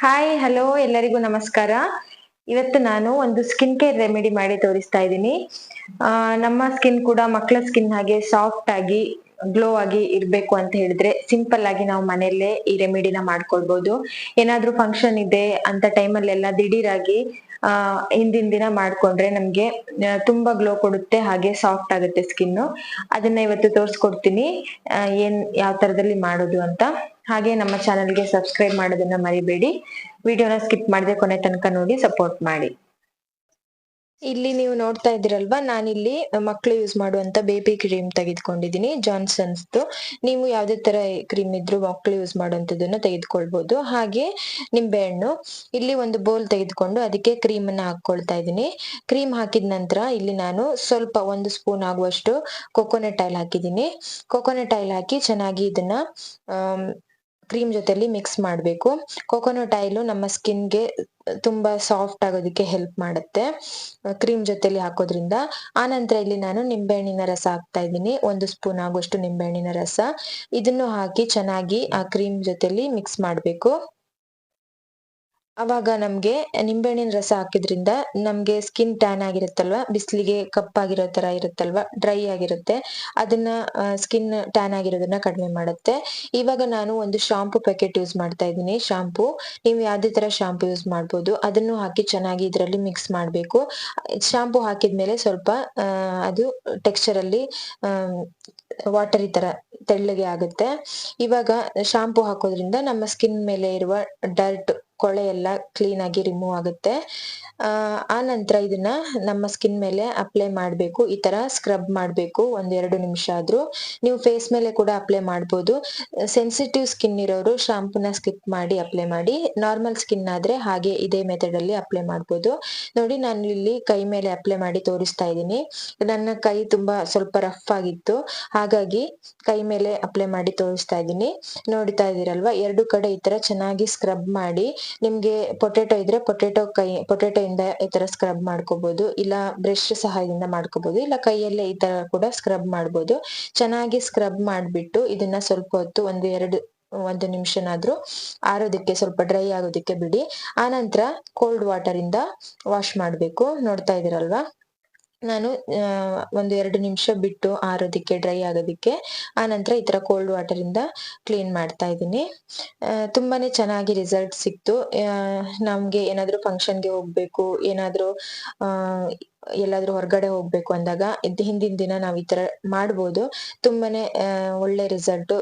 Hi hello ಎಲ್ಲರಿಗೂ ನಮಸ್ಕಾರ. ಇವತ್ತು ನಾನು ಒಂದು ಸ್ಕಿನ್ ಕೇರ್ ರೆಮಿಡಿ ಮಾಡಿ ತೋರಿಸ್ತಾ ಇದ್ದೀನಿ. ನಮ್ಮ ಸ್ಕಿನ್ ಕೂಡ ಮಕ್ಕಳ ಸ್ಕಿನ್ ಹಾಗೆ ಸಾಫ್ಟ್ ಆಗಿ ಗ್ಲೋ ಆಗಿ ಇರಬೇಕು ಅಂತ ಹೇಳಿದ್ರೆ ಸಿಂಪಲ್ ಆಗಿ ನಾವು ಮನೆಯಲ್ಲೇ ಈ ರೆಮಿಡಿನ ಮಾಡ್ಕೊಳ್ಬಹುದು ಏನಾದ್ರೂ ಫಂಕ್ಷನ್ ಇದೆ ಅಂತ ಟೈಮಲ್ಲೆಲ್ಲ ದಿಢೀರಾಗಿ, ಆ, ಹಿಂದಿನ ದಿನ ಮಾಡ್ಕೊಂಡ್ರೆ ನಮ್ಗೆ ತುಂಬಾ ಗ್ಲೋ ಕೊಡುತ್ತೆ, ಹಾಗೆ ಸಾಫ್ಟ್ ಆಗುತ್ತೆ ಸ್ಕಿನ್ ಅದನ್ನ ಇವತ್ತು ತೋರಿಸ್ಕೊಡ್ತೀನಿ. ಏನ್, ಯಾವ ತರದಲ್ಲಿ ಮಾಡೋದು ಅಂತ. ಹಾಗೆ ನಮ್ಮ ಚಾನಲ್ಗೆ ಸಬ್ಸ್ಕ್ರೈಬ್ ಮಾಡೋದನ್ನ ಮರಿಬೇಡಿ. ವಿಡಿಯೋನ ಸ್ಕಿಪ್ ಮಾಡದೆ ಕೊನೆ ತನಕ ನೋಡಿ ಸಪೋರ್ಟ್ ಮಾಡಿ. ಇಲ್ಲಿ ನೀವು ನೋಡ್ತಾ ಇದ್ದೀರಲ್ವಾ, ನಾನಿಲ್ಲಿ ಮಕ್ಕಳು ಯೂಸ್ ಮಾಡುವಂತ ಬೇಬಿ ಕ್ರೀಮ್ ತೆಗೆದುಕೊಂಡಿದ್ದೀನಿ ಜಾನ್ಸನ್ಸ್ ನೀವು ಯಾವುದೇ ತರ ಕ್ರೀಮ್ ಇದ್ರು ಮಕ್ಕಳು ಯೂಸ್ ಮಾಡುವಂತದನ್ನ ತೆಗೆದುಕೊಳ್ಬಹುದು ಹಾಗೆ ನಿಂಬೆಹಣ್ಣು ಇಲ್ಲಿ ಒಂದು ಬೌಲ್ ತೆಗೆದುಕೊಂಡು ಅದಕ್ಕೆ ಕ್ರೀಮ್ ಅನ್ನ ಹಾಕೊಳ್ತಾ ಇದ್ದೀನಿ. ಕ್ರೀಮ್ ಹಾಕಿದ ನಂತರ ಇಲ್ಲಿ ನಾನು ಸ್ವಲ್ಪ ಒಂದು ಸ್ಪೂನ್ ಆಗುವಷ್ಟು ಕೊಕೊನೆಟ್ ಆಯಿಲ್ ಹಾಕಿದ್ದೀನಿ. ಕೊಕೊನೆಟ್ ಆಯಿಲ್ ಹಾಕಿ ಚೆನ್ನಾಗಿ ಇದನ್ನ ಕ್ರೀಮ್ ಜೊತೆಲಿ ಮಿಕ್ಸ್ ಮಾಡಬೇಕು. ಕೊಕೊನಟ್ ಆಯಿಲ್ ನಮ್ಮ ಸ್ಕಿನ್ಗೆ ತುಂಬಾ ಸಾಫ್ಟ್ ಆಗೋದಕ್ಕೆ ಹೆಲ್ಪ್ ಮಾಡುತ್ತೆ. ಕ್ರೀಮ್ ಜೊತೆಲಿ ಹಾಕೋದ್ರಿಂದ. ಆನಂತರ ನಂತರ ಇಲ್ಲಿ ನಾನು ನಿಂಬೆಹಣ್ಣಿನ ರಸ ಹಾಕ್ತಾ ಇದ್ದೀನಿ. ಒಂದು ಸ್ಪೂನ್ ಆಗುವಷ್ಟು ನಿಂಬೆಹಣ್ಣಿನ ರಸ. ಇದನ್ನು ಹಾಕಿ ಚೆನ್ನಾಗಿ ಆ ಕ್ರೀಮ್ ಜೊತೆಲಿ ಮಿಕ್ಸ್ ಮಾಡಬೇಕು. ಅವಾಗ ನಮ್ಗೆ ನಿಂಬೆಹಣ್ಣಿನ ರಸ ಹಾಕಿದ್ರಿಂದ ನಮ್ಗೆ ಸ್ಕಿನ್ ಟ್ಯಾನ್ ಆಗಿರುತ್ತಲ್ವಾ? ಬಿಸಿಲಿಗೆ ಕಪ್ಪಾಗಿರೋ ತರ ಇರುತ್ತಲ್ವಾ? ಡ್ರೈ ಆಗಿರುತ್ತೆ. ಅದನ್ನ ಸ್ಕಿನ್ ಟ್ಯಾನ್ ಆಗಿರೋದನ್ನ ಕಡಿಮೆ ಮಾಡುತ್ತೆ. ಇವಾಗ ನಾನು ಒಂದು ಶಾಂಪು ಪ್ಯಾಕೆಟ್ ಯೂಸ್ ಮಾಡ್ತಾ ಇದ್ದೀನಿ. ಶಾಂಪು ನೀವು ಯಾವ್ದೇ ತರ ಶಾಂಪು ಯೂಸ್ ಮಾಡ್ಬೋದು. ಅದನ್ನು ಹಾಕಿ ಚೆನ್ನಾಗಿ ಇದರಲ್ಲಿ ಮಿಕ್ಸ್ ಮಾಡಬೇಕು. ಶಾಂಪು ಹಾಕಿದ್ಮೇಲೆ ಸ್ವಲ್ಪ ಅದು ಟೆಕ್ಸ್ಚರ್ ಅಲ್ಲಿ ವಾಟರಿ ತರ ತೆಳ್ಳಗೆ ಆಗುತ್ತೆ. ಇವಾಗ ಶಾಂಪು ಹಾಕೋದ್ರಿಂದ ನಮ್ಮ ಸ್ಕಿನ್ ಮೇಲೆ ಇರುವ ಡರ್ಟ್ ಕೊಳೆ ಎಲ್ಲ ಕ್ಲೀನ್ ಆಗಿ ರಿಮೂವ್ ಆಗುತ್ತೆ. ಆ ನಂತರ ಇದನ್ನ ನಮ್ಮ ಸ್ಕಿನ್ ಮೇಲೆ ಅಪ್ಲೈ ಮಾಡಬೇಕು. ಈ ತರ ಸ್ಕ್ರಬ್ ಮಾಡಬೇಕು. ಒಂದೆರಡು ನಿಮಿಷ ಆದ್ರೂ. ನೀವು ಫೇಸ್ ಮೇಲೆ ಕೂಡ ಅಪ್ಲೈ ಮಾಡ್ಬೋದು. ಸೆನ್ಸಿಟಿವ್ ಸ್ಕಿನ್ ಇರೋರು ಶಾಂಪೂನ ಸ್ಕಿಪ್ ಮಾಡಿ ಅಪ್ಲೈ ಮಾಡಿ. ನಾರ್ಮಲ್ ಸ್ಕಿನ್ ಆದ್ರೆ ಹಾಗೆ ಇದೇ ಮೆಥಡ್ ಅಲ್ಲಿ ಅಪ್ಲೈ ಮಾಡ್ಬೋದು. ನೋಡಿ, ನಾನು ಇಲ್ಲಿ ಕೈ ಮೇಲೆ ಅಪ್ಲೈ ಮಾಡಿ ತೋರಿಸ್ತಾ ಇದ್ದೀನಿ. ನನ್ನ ಕೈ ತುಂಬಾ ಸ್ವಲ್ಪ ರಫ್ ಆಗಿತ್ತು. ಹಾಗಾಗಿ ಕೈ ಮೇಲೆ ಅಪ್ಲೈ ಮಾಡಿ ತೋರಿಸ್ತಾ ಇದ್ದೀನಿ. ನೋಡ್ತಾ ಇದೀರಲ್ವಾ ಎರಡು ಕಡೆ ಈ ತರ ಚೆನ್ನಾಗಿ ಸ್ಕ್ರಬ್ ಮಾಡಿ. ನಿಮ್ಗೆ ಪೊಟೆಟೊ ಇದ್ರೆ ಪೊಟೆಟೊ ಕೈ ಪೊಟೆಟೊ ಇಂದ ಈ ತರ ಸ್ಕ್ರಬ್ ಮಾಡ್ಕೋಬಹುದು ಇಲ್ಲ ಬ್ರಷ್ ಸಹಾಯದಿಂದ ಮಾಡ್ಕೋಬಹುದು ಇಲ್ಲ ಕೈಯಲ್ಲೇ ಈ ತರ ಕೂಡ ಸ್ಕ್ರಬ್ ಮಾಡ್ಬೋದು. ಚೆನ್ನಾಗಿ ಸ್ಕ್ರಬ್ ಮಾಡ್ಬಿಟ್ಟು ಇದನ್ನ ಸ್ವಲ್ಪ ಹೊತ್ತು ಒಂದು ಎರಡು, ಒಂದು ನಿಮಿಷನಾದ್ರೂ ಆರೋದಕ್ಕೆ ಸ್ವಲ್ಪ ಡ್ರೈ ಆಗೋದಿಕ್ಕೆ ಬಿಡಿ. ಆನಂತರ ಕೋಲ್ಡ್ ವಾಟರ್ ಇಂದ ವಾಶ್ ಮಾಡ್ಬೇಕು. ನೋಡ್ತಾ ಇದೀರಲ್ವಾ? ನಾನು ಒಂದು ಎರಡು ನಿಮಿಷ ಬಿಟ್ಟು ಆರೋದಿಕ್ಕೆ ಡ್ರೈ ಆಗೋದಕ್ಕೆ, ಆ ನಂತರ ಈ ತರ ಕೋಲ್ಡ್ ವಾಟರ್ ಇಂದ ಕ್ಲೀನ್ ಮಾಡ್ತಾ ಇದ್ದೀನಿ. ತುಂಬಾನೇ ಚೆನ್ನಾಗಿ ರಿಸಲ್ಟ್ ಸಿಕ್ತು. ನಮ್ಗೆ ಏನಾದ್ರೂ ಫಂಕ್ಷನ್ಗೆ ಹೋಗ್ಬೇಕು, ಏನಾದ್ರೂ ಎಲ್ಲಾದ್ರೂ ಹೊರಗಡೆ ಹೋಗ್ಬೇಕು ಅಂದಾಗ ಹಿಂದಿನ ದಿನ ನಾವು ಈ ತರ ಮಾಡ್ಬೋದು. ತುಂಬಾನೇ ಒಳ್ಳೆ ರಿಸಲ್ಟ್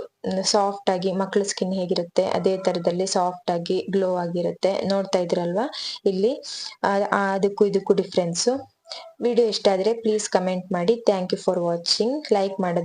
ಸಾಫ್ಟ್ ಆಗಿ, ಮಕ್ಳ ಸ್ಕಿನ್ ಹೇಗಿರುತ್ತೆ, ಅದೇ ತರದಲ್ಲಿ ಸಾಫ್ಟ್ ಆಗಿ ಗ್ಲೋ ಆಗಿರುತ್ತೆ. ನೋಡ್ತಾ ಇದ್ರಲ್ವಾ? ಇಲ್ಲಿ ಅದಕ್ಕೂ ಇದಕ್ಕೂ ಡಿಫ್ರೆನ್ಸ್ ವಿಡಿಯೋ ಇಷ್ಟ ಆದರೆ ಪ್ಲೀಸ್ ಕಮೆಂಟ್ ಮಾಡಿ. Thank you for watching like ಮಾಡೋದು